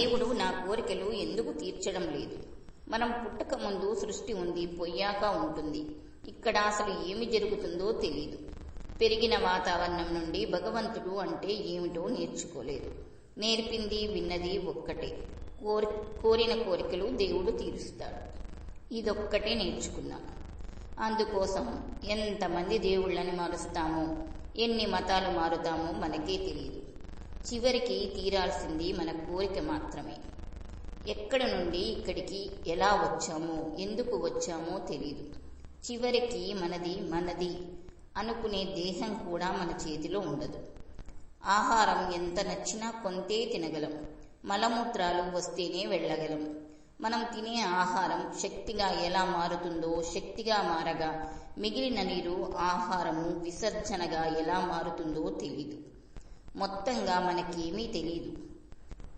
దేవుడు నా కోరికలు ఎందుకు తీర్చడం లేదు? మనం పుట్టక ముందు సృష్టి ఉంది పొయ్యాక ఉంటుంది. ఇక్కడ అసలు ఏమి జరుగుతుందో తెలియదు పెరిగిన వాతావరణం నుండి భగవంతుడు అంటే ఏమిటో నేర్చుకోలేదు. నేర్పింది విన్నది ఒక్కటే. కోరి కోరిన కోరికలు దేవుడు తీరుస్తాడు. ఇదొక్కటే నేర్చుకున్నాం. అందుకోసం ఎంతమంది దేవుళ్ళని మారుస్తామో ఎన్ని మతాలు మారుతామో మనకే తెలియదు చివరికి తీరాల్సింది మన కోరిక మాత్రమే. ఎక్కడి నుండి ఇక్కడికి ఎలా వచ్చామో ఎందుకు వచ్చామో తెలియదు చివరికి మనది మనది అనుకునే దేహం కూడా మన చేతిలో ఉండదు. ఆహారం ఎంత నచ్చినా కొంతే తినగలం. మలమూత్రాలు వస్తేనే వెళ్ళగలం. మనం తినే ఆహారం శక్తిగా ఎలా మారుతుందో శక్తిగా మారగా మిగిలిన నీరు ఆహారము విసర్జనగా ఎలా మారుతుందో తెలియదు మొత్తంగా మనకేమీ తెలియదు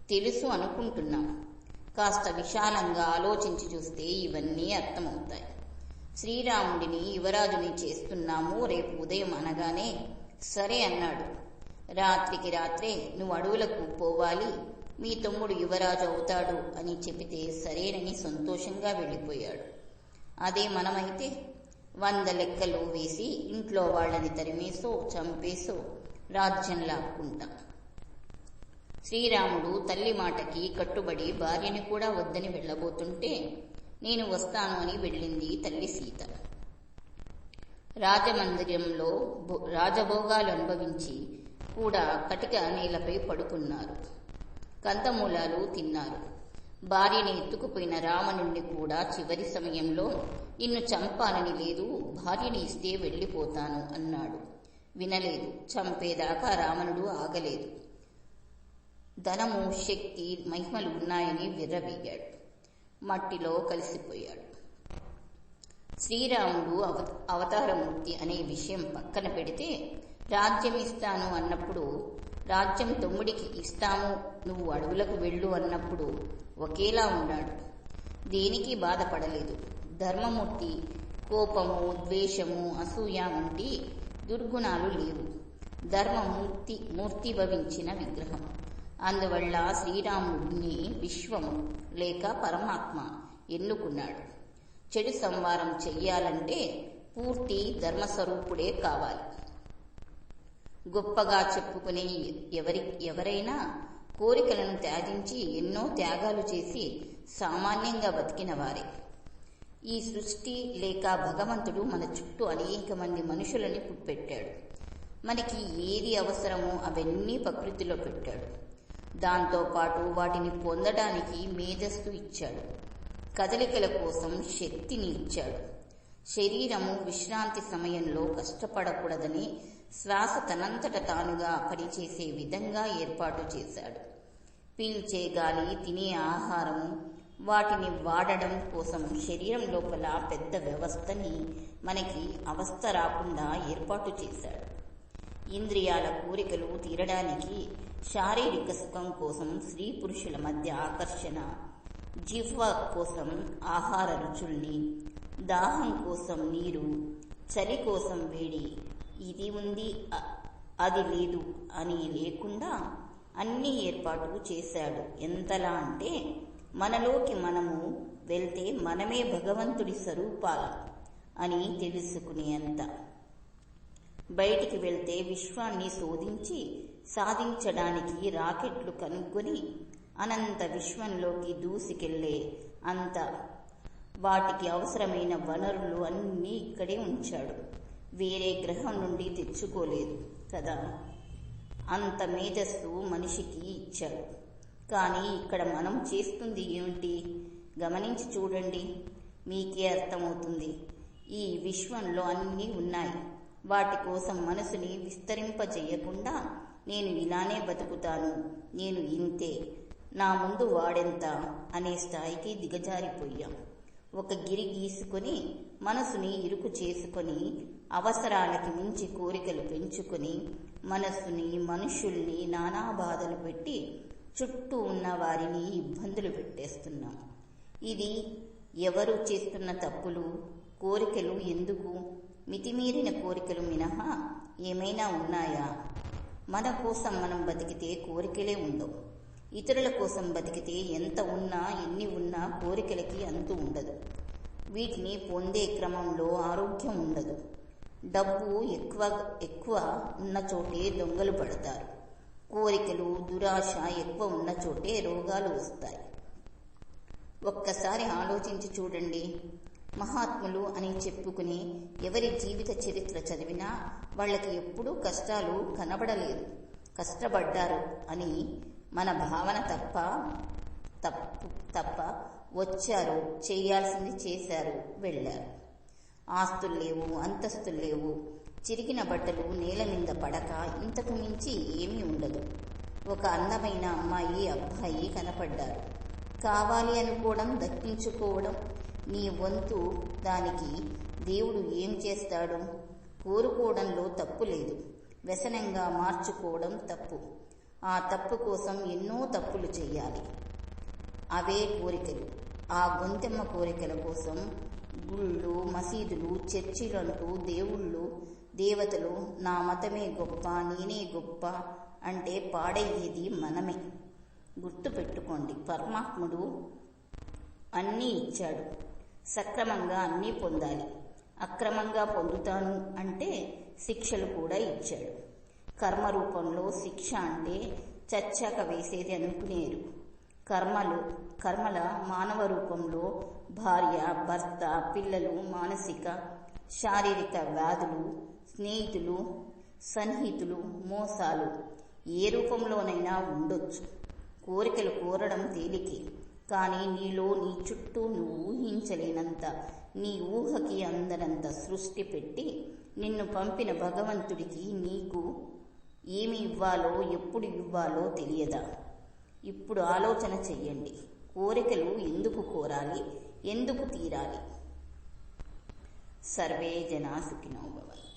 తెలుసు అనుకుంటున్నాం. కాస్త విశాలంగా ఆలోచించి చూస్తే ఇవన్నీ అర్థమవుతాయి. శ్రీరాముడిని యువరాజుని చేస్తున్నాము రేపు ఉదయం అనగానే సరే అన్నాడు. రాత్రికి రాత్రే నువ్వు అడవులకు పోవాలి మీ తమ్ముడు యువరాజు అవుతాడు అని చెబితే సరేనని సంతోషంగా వెళ్ళిపోయాడు. అదే మనమైతే వంద లెక్కలు వేసి ఇంట్లో వాళ్ళని తరిమేసో చంపేసో రాజ్యం లాక్కుంటాం శ్రీరాముడు తల్లి మాటకి కట్టుబడి భార్యని కూడా వద్దని వెళ్ళబోతుంటే నేను వస్తాను అని వెళ్ళింది తల్లి సీత. రాజమందిరంలో భో- రాజభోగాలు అనుభవించి కూడా కటిక నేలపై పడుకున్నారు. కందమూలాలు తిన్నారు. భార్యని ఎత్తుకుపోయిన రావణుణ్ణి కూడా చివరి సమయంలో నిన్ను చంపాలని లేదు భార్యని ఇస్తే వెళ్ళిపోతాను అన్నాడు. వినలేదు. చంపేదాకా రావణుడు ఆగలేదు. ధనము శక్తి మహిమలు ఉన్నాయని విర్రవీగాడు. మట్టిలో కలిసిపోయాడు. శ్రీరాముడు అవ అవతారమూర్తి అనే విషయం పక్కన పెడితే రాజ్యం ఇస్తాను అన్నప్పుడు రాజ్యం తమ్ముడికి ఇస్తాము నువ్వు అడవులకు వెళ్ళు అన్నప్పుడు ఒకేలా ఉన్నాడు. దేనికి బాధపడలేదు. ధర్మమూర్తి కోపము ద్వేషము అసూయ వంటి దుర్గుణాలు లేవు. ధర్మమూర్తి మూర్తిభవించిన విగ్రహం. అందువల్ల శ్రీరాముడిని విశ్వము లేక పరమాత్మ ఎన్నుకున్నాడు. చెడు సంవారం చెయ్యాలంటే పూర్తి ధర్మస్వరూపుడే కావాలి. గొప్పగా చెప్పుకునే ఎవరి ఎవరైనా కోరికలను త్యాజించి ఎన్నో త్యాగాలు చేసి సామాన్యంగా బతికిన వారే. ఈ సృష్టి లేక భగవంతుడు మన చుట్టూ అనేక మంది మనుషులని పెట్టాడు మనకి ఏది అవసరమో అవన్నీ ప్రకృతిలో పెట్టాడు. దాంతోపాటు వాటిని పొందడానికి మేధస్సు ఇచ్చాడు. కదలికల కోసం శక్తిని ఇచ్చాడు. శరీరము విశ్రాంతి సమయంలో కష్టపడకూడదని శ్వాస తనంతట తానుగా పనిచేసే విధంగా ఏర్పాటు చేశాడు. పీల్చే గాలి తినే ఆహారము వాటిని వాడడం కోసం శరీరం లోపల పెద్ద వ్యవస్థని మనకి అవస్థ రాకుండా ఏర్పాటు చేశాడు. ఇంద్రియాల కోరికలు తీరడానికి శారీరక సుఖం కోసం స్త్రీ పురుషుల మధ్య ఆకర్షణ జిహ్వ కోసం ఆహార రుచుల్ని దాహం కోసం నీరు చలి కోసం వేడి ఇది ఉంది అది లేదు అని లేకుండా అన్ని ఏర్పాటు చేశాడు. ఎంతలా అంటే మనలోకి మనము వెళ్తే మనమే భగవంతుడి స్వరూపాల అని తెలుసుకునేంత. బయటికి వెళ్తే విశ్వాన్ని శోధించి సాధించడానికి రాకెట్లు కనుక్కొని అనంత విశ్వంలోకి దూసుకెళ్ళే అంత వాటికి అవసరమైన వనరులు అన్నీ ఇక్కడే ఉంచాడు. వేరే గ్రహం నుండి తెచ్చుకోలేదు కదా. అంత మేధస్సు మనిషికి ఇచ్చాడు. కానీ ఇక్కడ మనం చేస్తుంది ఏమిటి? గమనించి చూడండి. మీకే అర్థమవుతుంది. ఈ విశ్వంలో అన్నీ ఉన్నాయి. వాటి కోసం మనసుని విస్తరింపజేయకుండా నేను ఇలానే బతుకుతాను. నేను ఇంతే. నా ముందు వాడెంత? అనే స్థాయికి దిగజారిపోయాం. ఒక గిరి గీసుకొని మనసుని ఇరుకు చేసుకొని అవసరాలకి మించి కోరికలు పెంచుకొని మనస్సుని మనుషుల్ని నానా బాధలు పెట్టి చుట్టూ ఉన్న వారిని ఇబ్బందులు పెట్టేస్తున్నాం. ఇది ఎవరు చేస్తున్న తప్పులు కోరికలు ఎందుకు? మితిమీరిన కోరికలు మినహా ఏమైనా ఉన్నాయా? మన కోసం మనం బతికితే కోరికలే ఉండవు. ఇతరుల కోసం బతికితే ఎంత ఉన్నా ఎన్ని ఉన్నా కోరికలకి అంతు ఉండదు. వీటిని పొందే క్రమంలో ఆరోగ్యం ఉండదు. డబ్బు ఎక్కువ ఎక్కువ ఉన్న చోటే దొంగలు పడతారు. కోరికలు దురాశ ఎక్కువ ఉన్న చోటే రోగాలు వస్తాయి. ఒక్కసారి ఆలోచించి చూడండి. మహాత్ములు అని చెప్పుకుని ఎవరి జీవిత చరిత్ర చదివినా వాళ్ళకి ఎప్పుడూ కష్టాలు కనబడలేదు. కష్టపడ్డారు అని మన భావన తప్ప తప్పు తప్ప వచ్చారు చేయాల్సింది చేశారు వెళ్ళారు. ఆస్తులు లేవు అంతస్తులు లేవు చిరిగిన బట్టలు నేల మీద పడక ఇంతకు మించి ఏమీ ఉండదు. ఒక అందమైన అమ్మాయి అబ్బాయి కనపడ్డారు. కావాలి అనుకోవడం దక్కించుకోవడం నీ వంతు దానికి దేవుడు ఏం చేస్తాడు? కోరుకోవడంలో తప్పు లేదు. వ్యసనంగా మార్చుకోవడం తప్పు. ఆ తప్పు కోసం ఎన్నో తప్పులు చేయాలి అవే కోరికలు. ఆ గొంతెమ్మ కోరికల కోసం గుళ్ళు మసీదులు చర్చిలంటూ దేవుళ్ళు దేవతలు నా మతమే గొప్ప నేనే గొప్ప అంటే పాడయ్యేది మనమే. గుర్తు పెట్టుకోండి పరమాత్ముడు అన్నీ ఇచ్చాడు. సక్రమంగా అన్నీ పొందాలి. అక్రమంగా పొందుతాను అంటే శిక్షలు కూడా ఇచ్చాడు. కర్మ రూపంలో శిక్ష అంటే చచ్చాక వేసేది అనుకునేరు. కర్మలు కర్మల మానవ రూపంలో భార్య భర్త పిల్లలు మానసిక శారీరక వ్యాధులు స్నేహితులు సన్నిహితులు మోసాలు ఏ రూపంలోనైనా ఉండొచ్చు. కోరికలు కోరడం తేలికే. కానీ నీలో నీ చుట్టూ నువ్వు ఊహించలేనంత నీ ఊహకి అందనంత సృష్టి పెట్టి నిన్ను పంపిన భగవంతుడికి నీకు ఏమి ఇవ్వాలో ఎప్పుడు ఇవ్వాలో తెలియదా? ఇప్పుడు ఆలోచన చెయ్యండి. కోరికలు ఎందుకు కోరాలి? ఎందుకు తీరాలి? సర్వే జనా సుఖినో భవంతు.